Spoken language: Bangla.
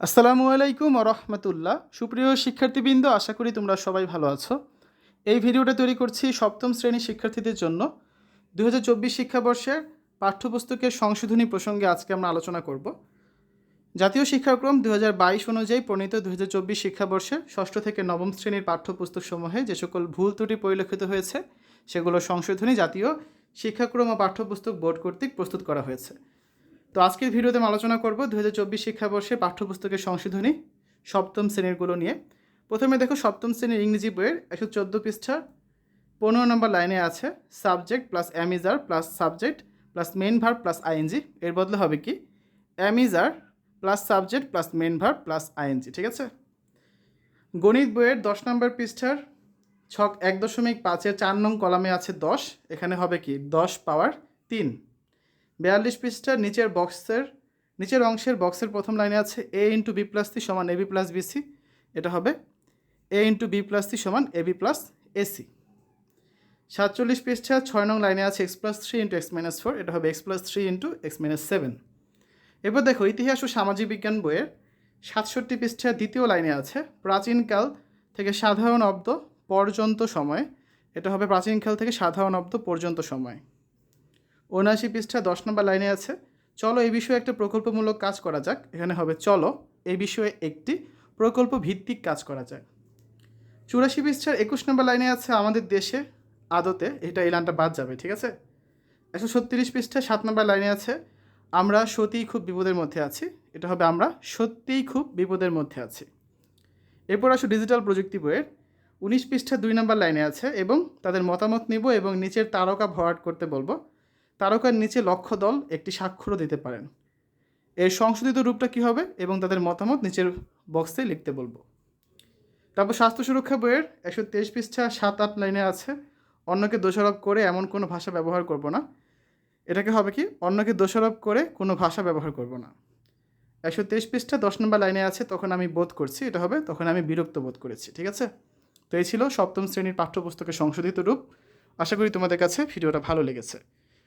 আসসালামু আলাইকুম রহমতুল্লাহ। সুপ্রিয় শিক্ষার্থীবৃন্দ, আশা করি তোমরা সবাই ভালো আছো। এই ভিডিওটা তৈরি করছি সপ্তম শ্রেণির শিক্ষার্থীদের জন্য। দু হাজার চব্বিশ শিক্ষাবর্ষের পাঠ্যপুস্তকের সংশোধনী প্রসঙ্গে আজকে আমরা আলোচনা করব। জাতীয় শিক্ষাক্রম দু হাজার বাইশ অনুযায়ী প্রণীত দু হাজার চব্বিশ শিক্ষাবর্ষের ষষ্ঠ থেকে নবম শ্রেণির পাঠ্যপুস্তকসমূহে যে সকল ভুল ত্রুটি পরিলক্ষিত হয়েছে, সেগুলো সংশোধনী জাতীয় শিক্ষাক্রম ও পাঠ্যপুস্তক বোর্ড কর্তৃক প্রস্তুত করা হয়েছে। তো আজকের ভিডিওতে আমি আলোচনা করব দু হাজার চব্বিশ শিক্ষাবর্ষে পাঠ্যপুস্তকের সংশোধনী সপ্তম শ্রেণীরগুলো নিয়ে। প্রথমে দেখো সপ্তম শ্রেণির ইংরেজি বইয়ের একশো চোদ্দ পৃষ্ঠার পনেরো নম্বর লাইনে আছে, subject plus am is are plus subject plus main verb plus ING. এর বদলে হবে কি? Am is are plus subject plus main verb plus ING, ঠিক আছে? গণিত বইয়ের দশ নম্বর পৃষ্ঠার ছক এক দশমিক পাঁচের চার নং কলামে আছে দশ। এখানে হবে কি? দশ পাওয়ার তিন। বিয়াল্লিশ পৃষ্ঠার নিচের বক্সের, নিচের অংশের বক্সের প্রথম লাইনে আছে A into B plus C সমান এবি প্লাস বিসি এটা হবে A into B plus C সমান এবি প্লাস এসি সাতচল্লিশ পৃষ্ঠা ছয় নং লাইনে আছে X plus three into X minus four এটা হবে X plus three into X minus seven এরপর দেখো, ইতিহাস ও সামাজিক বিজ্ঞান বইয়ের সাতষট্টি পৃষ্ঠা দ্বিতীয় লাইনে আছে প্রাচীনকাল থেকে সাধারণ অব্দ পর্যন্ত সময়। এটা হবে প্রাচীনকাল থেকে সাধারণ অব্দ পর্যন্ত সময়। উনআশি পৃষ্ঠা দশ নম্বর লাইনে আছে। চলো এই বিষয়ে একটা প্রকল্পমূলক কাজ করা যাক। এখানে হবে চলো এই বিষয়ে একটি প্রকল্প ভিত্তিক কাজ করা যাক। চুরাশি পৃষ্ঠার একুশ নম্বর লাইনে আছে আমাদের দেশে আদতে। এটা এই লাইনটা বাদ যাবে, ঠিক আছে? একশো ছত্রিশ পৃষ্ঠা সাত নম্বর লাইনে আছে, আমরা সত্যিই খুব বিপদের মধ্যে আছি। এটা হবে আমরা সত্যিই খুব বিপদের মধ্যে আছি। এরপর আসো ডিজিটাল প্রযুক্তি বইয়ের। উনিশ পৃষ্ঠা দুই নম্বর লাইনে আছে এবং তাদের মতামত নিব এবং নিচের তারকা ভরাট করতে বলব। তারকার নিচে লক্ষ্য দল একটি স্বাক্ষরও দিতে পারেন। এর সংশোধিত রূপটা কী হবে এবং তাদের মতামত নিচের বক্সে লিখতে বলব। তারপর স্বাস্থ্য সুরক্ষা বইয়ের একশো তেইশ পৃষ্ঠা সাত আট লাইনে আছে, অন্যকে দোষারোপ করে এমন কোনো ভাষা ব্যবহার করব না। এটাকে হবে কি, অন্যকে দোষারোপ করে কোনো ভাষা ব্যবহার করব না। একশো তেইশ পৃষ্ঠা দশ নম্বর লাইনে আছে, তখন আমি বোধ করছি এটা হবে, তখন আমি বিরক্ত বোধ করেছি, ঠিক আছে? তো এই ছিল সপ্তম শ্রেণির পাঠ্যপুস্তকের সংশোধিত রূপ। আশা করি তোমাদের কাছে ভিডিওটা ভালো লেগেছে।